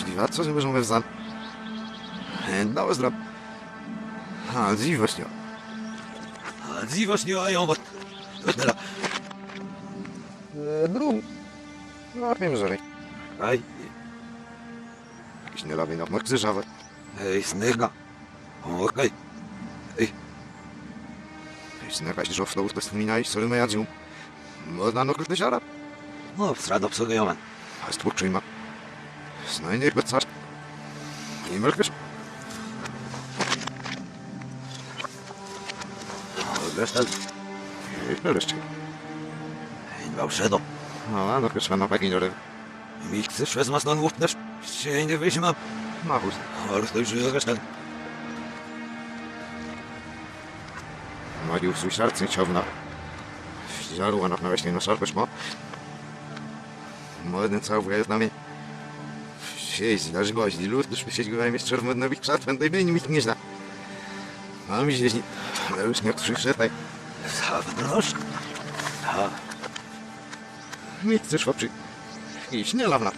Śliwa, co się możemy wzan? No. A, dziwość, A dziwoż nie mają, bo... Wytnera. Drum. No, wiem, że Aj, jakiś nielawy na mark zerzawy. ej, snyga. Okej. Jeśli na jakaś żofla już to wspominałeś, co my Można no. No, jest bez casz. Nie mrkwiesz? Resztę, I nareszcie. bałszedo. No, no, pierwsza na pagi nie Mi chcesz wez mas non łupnesz? Się nie wyjmę. Machus. Ale to już. Magił swój serce ciągna. Żarła na naweśnie na szarpesz ma. Młody cały jest na mnie. Siedź, dasz goździ, lud, już siedź go jest czerwony na krzat, będę nikt nie zna. Mam gdzieś, ale już nie przyszedł. Zawnosz? Ha, Nie chcesz łapczy. Idź, nie lawna.